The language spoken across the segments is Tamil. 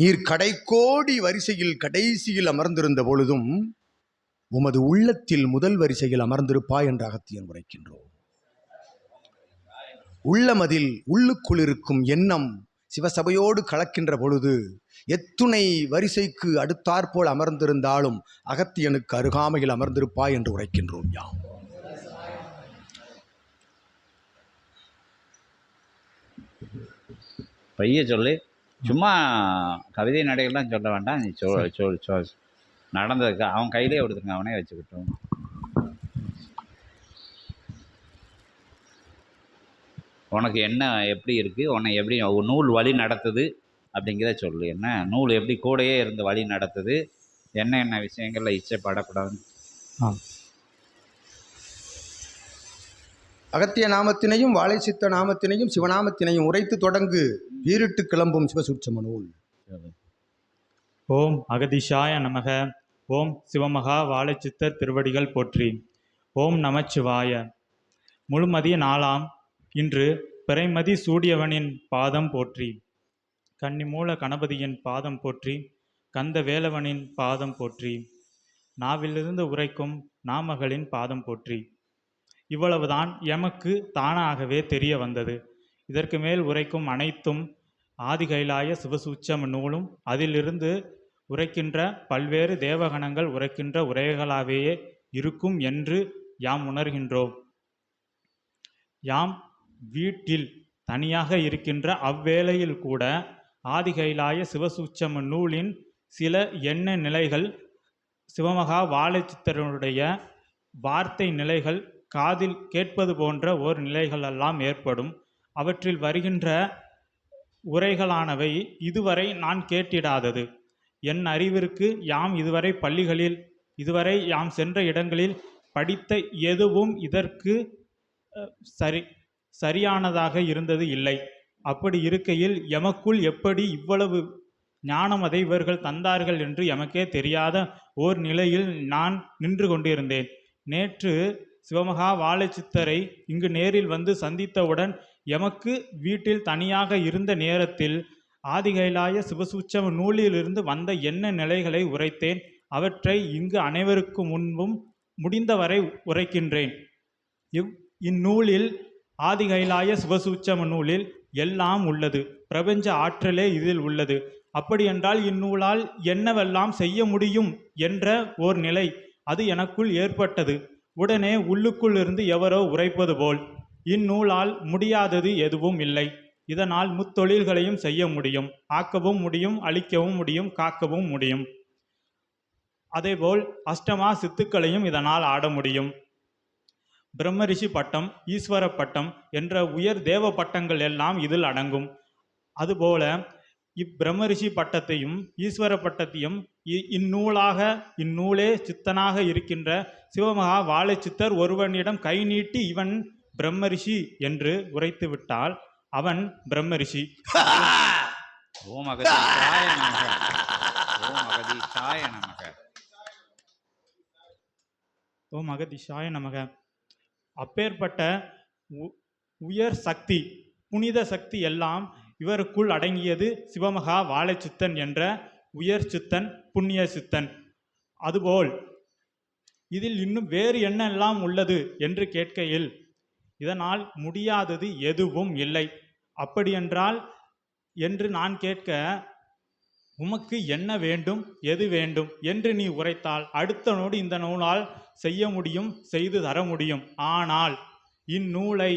நீர் கடைக்கோடி வரிசையில் கடைசியில் அமர்ந்திருந்த பொழுதும் உமது உள்ளத்தில் முதல் வரிசையில் அமர்ந்திருப்பாய் என்று அகத்தியன் உரைக்கின்றோம். உள்ளமதில் உள்ளுக்குள் இருக்கும் எண்ணம் சிவசபையோடு கலக்கின்ற பொழுது எத்துணை வரிசைக்கு அடுத்தாற்போல் அமர்ந்திருந்தாலும் அகத்தியனுக்கு அருகாமையில் அமர்ந்திருப்பாய் என்று உரைக்கின்றோம் யாம். பைய சொல்லு. சும்மா கவிதை நடைகள்லாம் சொல்ல வேண்டாம். நீ சொல் சொல் சொல். நடந்ததுக்கு அவன் கையிலே கொடுத்துருங்க அவனே வச்சுக்கிட்டோம். உனக்கு என்ன எப்படி இருக்குது உன்னை எப்படி நூல் வழி நடத்துது? அப்படிங்கிறத சொல்லு. என்ன? நூல் எப்படி கூடயே இருந்து வழி நடத்துது? என்ன என்ன விஷயங்கள்ல இச்சைப்படக்கூடாதுன்னு. அகத்திய நாமத்தினையும் வாழைச்சித்த நாமத்தினையும் சிவநாமத்தினையும் உரைத்து தொடங்கு. வீரிட்டு கிளம்பும் சிவசூட்சம நூல் ஓம் அகதிஷாய நமக. ஓம் சிவமகா வாழைச்சித்தர் திருவடிகள் போற்றி. ஓம் நமச்சிவாய. முழுமதிய நாளாம் இன்று பிறைமதி சூடியவனின் பாதம் போற்றி. கன்னிமூல கணபதியின் பாதம் போற்றி. கந்த வேலவனின் பாதம் போற்றி. நாவிலிருந்து உரைக்கும் நாமகளின் பாதம் போற்றி. இவ்வளவுதான் எமக்கு தானாகவே தெரிய வந்தது. இதற்கு மேல் உரைக்கும் அனைத்தும் ஆதிகைலாய சிவசூச்சம நூலும் அதிலிருந்து உரைக்கின்ற பல்வேறு தேவகணங்கள் உரைக்கின்ற உரைகளாகவே இருக்கும் என்று யாம் உணர்கின்றோம். யாம் வீட்டில் தனியாக இருக்கின்ற அவ்வேளையில் கூட ஆதிகைலாய சிவசூச்சம நூலின் சில எண்ண நிலைகள் சிவமகா வாழைச்சித்தருடைய வார்த்தை நிலைகள் காதில் கேட்பது போன்ற ஓர் நிலைகள் எல்லாம் ஏற்படும். அவற்றில் வருகின்ற உரைகளானவை இதுவரை நான் கேட்டிடாதது. என் அறிவிற்கு யாம் இதுவரை பள்ளிகளில் இதுவரை யாம் சென்ற இடங்களில் படித்த எதுவும் இதற்கு சரி சரியானதாக இருந்தது இல்லை. அப்படி இருக்கையில் எமக்குள் எப்படி இவ்வளவு ஞானம் அதை இவர்கள் தந்தார்கள் என்று எமக்கே தெரியாத ஓர் நிலையில் நான் நின்று கொண்டிருந்தேன். நேற்று சிவமகா வாழைச்சித்தரை இங்கு நேரில் வந்து சந்தித்தவுடன் எமக்கு வீட்டில் தனியாக இருந்த நேரத்தில் ஆதிகைலாய சிவசூச்சம நூலிலிருந்து வந்த என்ன நிலைகளை உரைத்தேன் அவற்றை இங்கு அனைவருக்கு முன்பும் முடிந்தவரை உரைக்கின்றேன். இவ் இந்நூலில் ஆதிகைலாய சிவசூச்சம நூலில் எல்லாம் உள்ளது பிரபஞ்ச ஆற்றலே இதில் உள்ளது. அப்படியென்றால் இந்நூலால் என்னவெல்லாம் செய்ய முடியும் என்ற ஓர் நிலை அது எனக்குள் ஏற்பட்டது. உடனே உள்ளுக்குள் இருந்து எவரோ உரைப்பது போல் இந்நூலால் முடியாதது எதுவும் இல்லை. இதனால் முத்தொழில்களையும் செய்ய முடியும் ஆக்கவும் முடியும் அழிக்கவும் முடியும் காக்கவும் முடியும். அதேபோல் அஷ்டமா சித்துக்களையும் இதனால் ஆட முடியும். பிரம்மரிஷி பட்டம் ஈஸ்வர பட்டம் என்ற உயர் தேவ பட்டங்கள் எல்லாம் இதில் அடங்கும். அதுபோல இப்பிரம்மரிஷி பட்டத்தையும் ஈஸ்வர பட்டத்தையும் இந்நூலாக இந்நூலே சித்தனாக இருக்கின்ற சிவமகா வாழைச்சித்தர் ஒருவனிடம் கை நீட்டி இவன் பிரம்மரிஷி என்று உரைத்து விட்டால் அவன் பிரம்மரிஷி. ஓம் அகதீஷாய நமக. ஓம் அகதீஷாய நமக. ஓம் அகதிஷாய நமக. அப்பேற்பட்ட உயர் சக்தி புனித சக்தி எல்லாம் இவருக்குள் அடங்கியது சிவமகா வாழைச்சித்தன் என்ற உயர் சித்தன் புண்ணிய சித்தன். அதுபோல் இதில் இன்னும் வேறு என்னெல்லாம் உள்ளது என்று கேட்கையில் இதனால் முடியாதது எதுவும் இல்லை. அப்படியென்றால் என்று நான் கேட்க உமக்கு என்ன வேண்டும் எது வேண்டும் என்று நீ உரைத்தால் அடுத்த நோடு இந்த நூலால் செய்ய முடியும் செய்து தர முடியும். ஆனால் இந்நூலை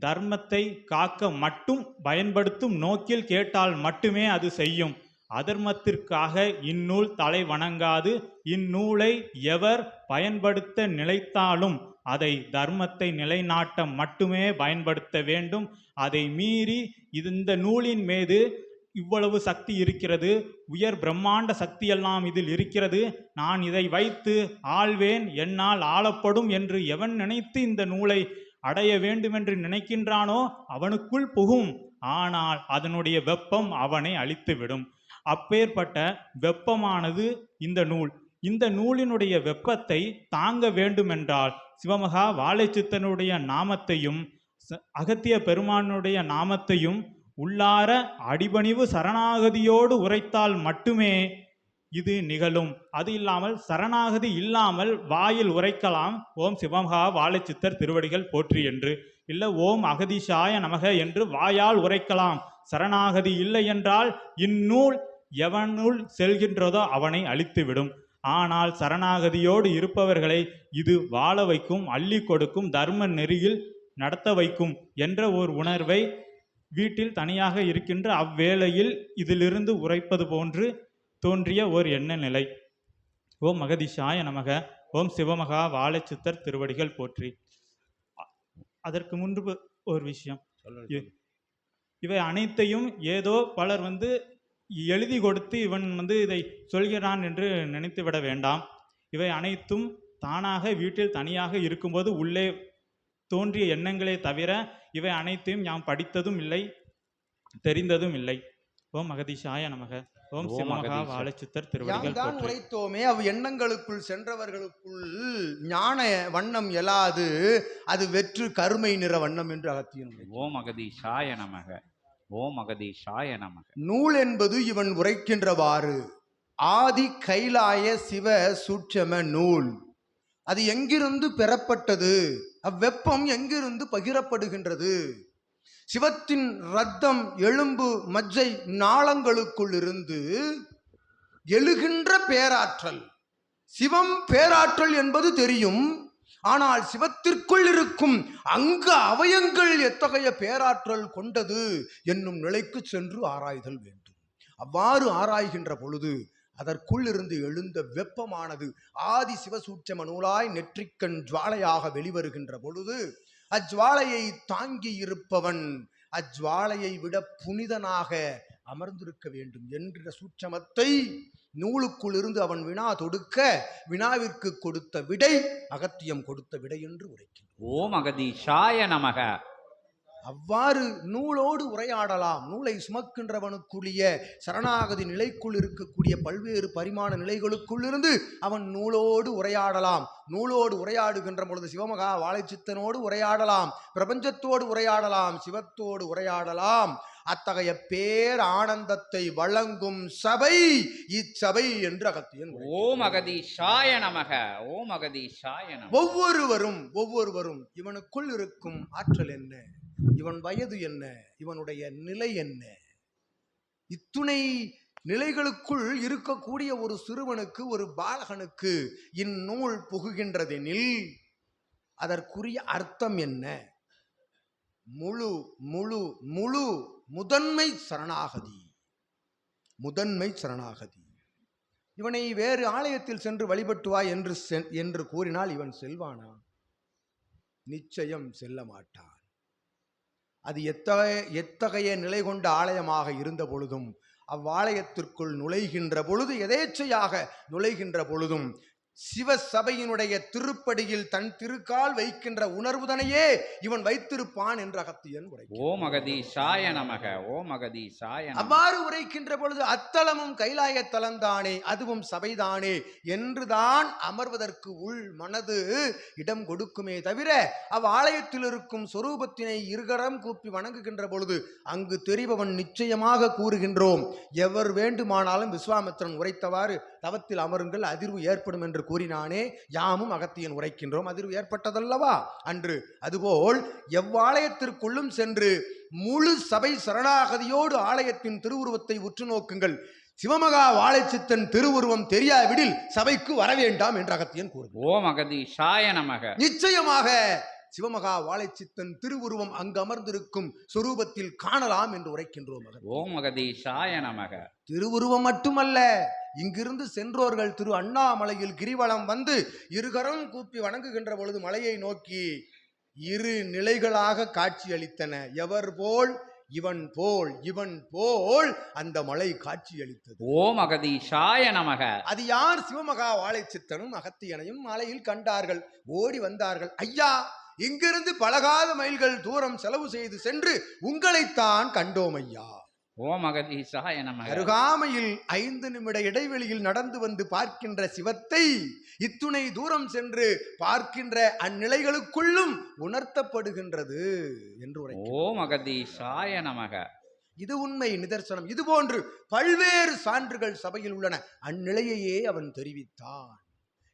தர்மத்தை காக்க மட்டும் பயன்படுத்தும் நோக்கில் கேட்டால் மட்டுமே அது செய்யும். அதர்மத்திற்காக இந்நூல் தலை வணங்காது. இந்நூலை எவர் பயன்படுத்த நிலைத்தாலும் அதை தர்மத்தை நிலைநாட்ட மட்டுமே பயன்படுத்த வேண்டும். அதை மீறி இந்த நூலின் மீது இவ்வளவு சக்தி இருக்கிறது. உயர் பிரம்மாண்ட சக்தியெல்லாம் இதில் இருக்கிறது. நான் இதை வைத்து ஆள்வேன். என்னால் ஆளப்படும் என்று எவன் நினைத்து இந்த நூலை அடைய வேண்டுமென்று நினைக்கின்றானோ அவனுக்குள் புகும். ஆனால் அதனுடைய வெப்பம் அவனை அழித்துவிடும். அப்பேற்பட்ட வெப்பமானது இந்த நூல். இந்த நூலினுடைய வெப்பத்தை தாங்க வேண்டுமென்றால் சிவமகா வாழைச்சித்தனுடைய நாமத்தையும் ச- அகத்திய பெருமானுடைய நாமத்தையும் உள்ளார அடிபணிவு சரணாகதியோடு உரைத்தால் மட்டுமே இது நிகழும். அது இல்லாமல் சரணாகதி இல்லாமல் வாயில் உரைக்கலாம். ஓம் சிவமகா வாழைச்சித்தர் திருவடிகள் போற்றி என்று. இல்லை ஓம் அகதிஷாய நமக என்று வாயால் உரைக்கலாம். சரணாகதி இல்லை என்றால் இந்நூல் எவனுள் செல்கின்றதோ அவனை அழித்துவிடும். ஆனால் சரணாகதியோடு இருப்பவர்களை இது வாழ வைக்கும் அள்ளி கொடுக்கும் தர்ம நெறியில் நடத்த வைக்கும் என்ற ஒரு உணர்வை வீட்டில் தனியாக இருக்கின்ற அவ்வேளையில் இதிலிருந்து உரைப்பது போன்று தோன்றிய ஓர் எண்ண நிலை ஓம் மகதிஷாய நமக ஓம் சிவமகா வாழைச்சித்தர் திருவடிகள் போற்றி. அதற்கு முன்பு ஒரு விஷயம். இவை அனைத்தையும் ஏதோ பலர் வந்து எழுதி கொடுத்து இவன் வந்து இதை சொல்கிறான் என்று நினைத்து விட வேண்டாம். இவை அனைத்தும் தானாக வீட்டில் தனியாக இருக்கும்போது உள்ளே தோன்றிய எண்ணங்களே தவிர இவை அனைத்தையும் நாம் படித்ததும் இல்லை தெரிந்ததும் இல்லை. ஓம் அகதீஷாய நமக. ஓம் சிவமகா. வாழைச்சித்தர் திருவடிகள் தான் உரைத்தோமே அவ் எண்ணங்களுக்குள் சென்றவர்களுக்குள் ஞான வண்ணம் எழாது அது வெற்று கருமை நிற வண்ணம் என்று அகத்தியன். ஓம் அகதீஷாய நமக. ஓம் அகதீஷாய நமக. நூல் என்பது இவன் உரைக்கின்றவாறு. ஆதி கைலாய சிவ சூட்சம நூல். அது எங்கிருந்து பெறப்பட்டது? அவ்வெப்பம் எங்கிருந்து பகிரப்படுகின்றது? சிவத்தின் ரத்தம் எலும்பு மஜ்ஜை நாளங்களுக்குள் இருந்து எழுகின்ற பேராற்றல். சிவம் பேராற்றல் என்பது தெரியும். ஆனால் சிவத்திற்குள் இருக்கும் அங்க அவயங்கள் எத்தகைய பேராற்றல் கொண்டது என்னும் நிலைக்கு சென்று ஆராய்தல் வேண்டும். அவ்வாறு ஆராய்கின்ற பொழுது அதற்குள் இருந்து எழுந்த வெப்பமானது ஆதி சிவசூட்சம நூலாய் நெற்றிக்கண் ஜுவாலையாக வெளிவருகின்ற பொழுது அஜ்வாலையை தாங்கி இருப்பவன் அஜ்வாலையை விட புனிதனாக அமர்ந்திருக்க வேண்டும் என்ற சூட்சமத்தை நூலுக்குள் இருந்து அவன் வினா தொடுக்க வினாவிற்கு கொடுத்த விடை அகத்தியம் கொடுத்த விடை என்று உரைக்கின்றான் ஓம் அகதீஷாய நமக. அவ்வாறு நூலோடு உரையாடலாம். நூலை சுமக்கின்றவனுக்குரிய சரணாகதி நிலைக்குள் இருக்கக்கூடிய பல்வேறு பரிமாண நிலைகளுக்குள் இருந்து அவன் நூலோடு உரையாடலாம். நூலோடு உரையாடுகின்ற பொழுது சிவமகா வாழைச்சித்தனோடு உரையாடலாம். பிரபஞ்சத்தோடு உரையாடலாம். சிவத்தோடு உரையாடலாம். அத்தகைய பேர் ஆனந்தத்தை வழங்கும் சபை இச்சபை என்று அகத்தியன். ஓம் அகதீஷாய நமக. ஓம் நமக. ஒவ்வொருவரும் ஒவ்வொருவரும் இவனுக்குள் இருக்கும் ஆற்றல் என்ன? இவன் வயது என்ன? இவனுடைய நிலை என்ன? இத்துணை நிலைகளுக்குள் இருக்கக்கூடிய ஒரு சிறுவனுக்கு ஒரு பாலகனுக்கு இந்நூல் புகுகின்றதெனில் அதற்குரிய அர்த்தம் என்ன? முழு முழு முழு முதன்மை சரணாகதி. முதன்மை சரணாகதி. இவனை வேறு ஆலயத்தில் சென்று வழிபட்டு வா என்று செ- என்று கூறினால் இவன் செல்வானா? நிச்சயம் செல்ல மாட்டான். அது எத்தகைய எத்தகைய நிலை கொண்ட ஆலயமாக இருந்த பொழுதும் அவ்வாலயத்திற்குள் நுழைகின்ற பொழுது எதேச்சையாக நுழைகின்ற பொழுதும் சிவ சபையினுடைய திருப்படியில் தன் திருக்கால் வைக்கின்ற உணர்வுதனையே இவன் வைத்திருப்பான் என்று அகத்தியன் உரை ஓம் அகதீஷாய நமக ஓம் நமக. அவ்வாறு உரைக்கின்ற பொழுது அத்தலமும் கைலாய தலம்தானே அதுவும் சபைதானே என்றுதான் அமர்வதற்கு உள் மனது இடம் கொடுக்குமே தவிர அவ் ஆலயத்தில் இருக்கும் சொரூபத்தினை இருகரம் கூப்பி வணங்குகின்ற பொழுது அங்கு தெரிபவன் நிச்சயமாக கூறுகின்றோம். எவர் வேண்டுமானாலும் விஸ்வாமித்திரன் உரைத்தவாறு தவத்தில் அமருங்கள் அதிர்வு ஏற்படும் என்று கூறினானே யாமும் அகத்தியன் உரைக்கின்றோம். அதிர்வு ஏற்பட்டதல்லவா? அன்று அதுபோல் எவ்வாலயத்திற்குள்ளும் சென்று முழு சபை சரணாகதியோடு ஆலயத்தின் திருவுருவத்தை உற்று நோக்குங்கள். சிவமகா வாழைச்சித்தன் திருவுருவம் தெரியாவிடில் சபைக்கு வர வேண்டாம் என்று அகத்தியன் கூறுகிறார் ஓம் அகதீஷாய நமக. நிச்சயமாக சிவமகா வாழைச்சித்தன் திருவுருவம் அங்கு அமர்ந்திருக்கும் சொரூபத்தில் காணலாம் என்று உரைக்கின்றோம். ஓம் அகதீஷாய நமக. திருவுருவம் மட்டுமல்ல இங்கிருந்து சென்றோர்கள் திரு அண்ணாமலையில் கிரிவலம் வந்து இருகரம் கூப்பி வணங்குகின்ற பொழுது மலையை நோக்கி இரு நிலைகளாக காட்சியளித்தன. எவர் போல்? இவன் போல். இவன் போல். அந்த மலை காட்சியளித்தது. ஓம் அகதீஷாய நமக. அது யார்? சிவமகா வாழைச்சித்தனும் அகத்தியனையும் மலையில் கண்டார்கள். ஓடி வந்தார்கள். ஐயா இங்கிருந்து பலகாத மைல்கள் தூரம் செலவு செய்து சென்று உங்களைத்தான் கண்டோம் ஐயா. ஓம் அகதீஷாய நமக அருகாமையில் ஐந்து நிமிட இடைவெளியில் நடந்து வந்து பார்க்கின்ற சிவத்தை இத்துணை தூரம் சென்று பார்க்கின்ற அந்நிலைகளுக்குள்ளும் உணர்த்தப்படுகின்றது என்று ஓம் அகதீஷாய நமக இது உண்மை நிதர்சனம். இது போன்று பல்வேறு சான்றுகள் சபையில் உள்ளன. அந்நிலையையே அவன் தெரிவித்தான்.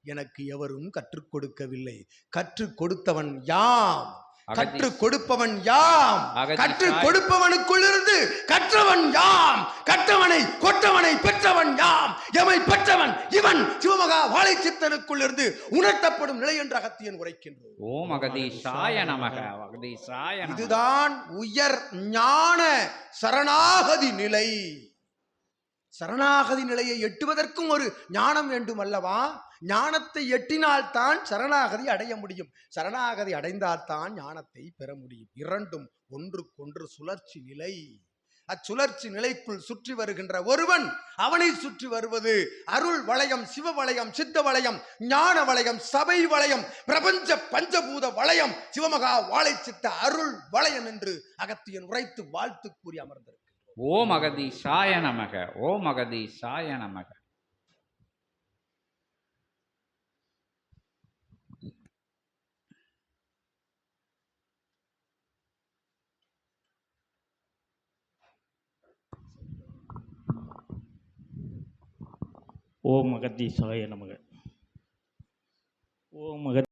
எனக்கு எவரும் கற்றுக் கொடுக்கவில்லை. கற்றுக் கொடுத்தவன் யாம்? கற்றுக் கொடுப்பவன் யாம்? அகதி கற்றுக் சாய். கொடுப்பவனுக்குள் இருந்து கற்றவன் யாம்? கற்றவனை கொற்றவனை பெற்றவன் யாம்? எமை பெற்றவன் இவன் சிவமகா வாழைச்சித்தனுக்குள் இருந்து உணர்த்தப்படும் நிலை என்று அகத்தியன் உரைக்கின்றோம். ஓம் அகதீஷாய நமக அகதீஷாய நமக. இதுதான் உயர் ஞான சரணாகதி நிலை. சரணாகதி நிலையை எட்டுவதற்கும் ஒரு ஞானம் வேண்டும் அல்லவா ஞானத்தை எட்டினால்தான் சரணாகதி அடைய முடியும். சரணாகதி அடைந்தால்தான் ஞானத்தை பெற முடியும். இரண்டும் ஒன்றுக்கொன்று சுழற்சி நிலை. அச்சுழற்சி நிலைக்குள் சுற்றி வருகின்ற ஒருவன் அவனை சுற்றி வருவது அருள் வளையம் சிவ வளையம் சித்த வளையம் ஞான வளையம் சபை வளையம் பிரபஞ்ச பஞ்சபூத வளையம் சிவமகா வாழை சித்த அருள் வளையம் என்று அகத்தியன் உரைத்து வாழ்த்து கூறி அமர்ந்திருக்கிறார். ஓம் அகதீஷாய நமக ஓம் அகதீஷாய நமக. ஓம் மகதி நமக. ஓம் மகதி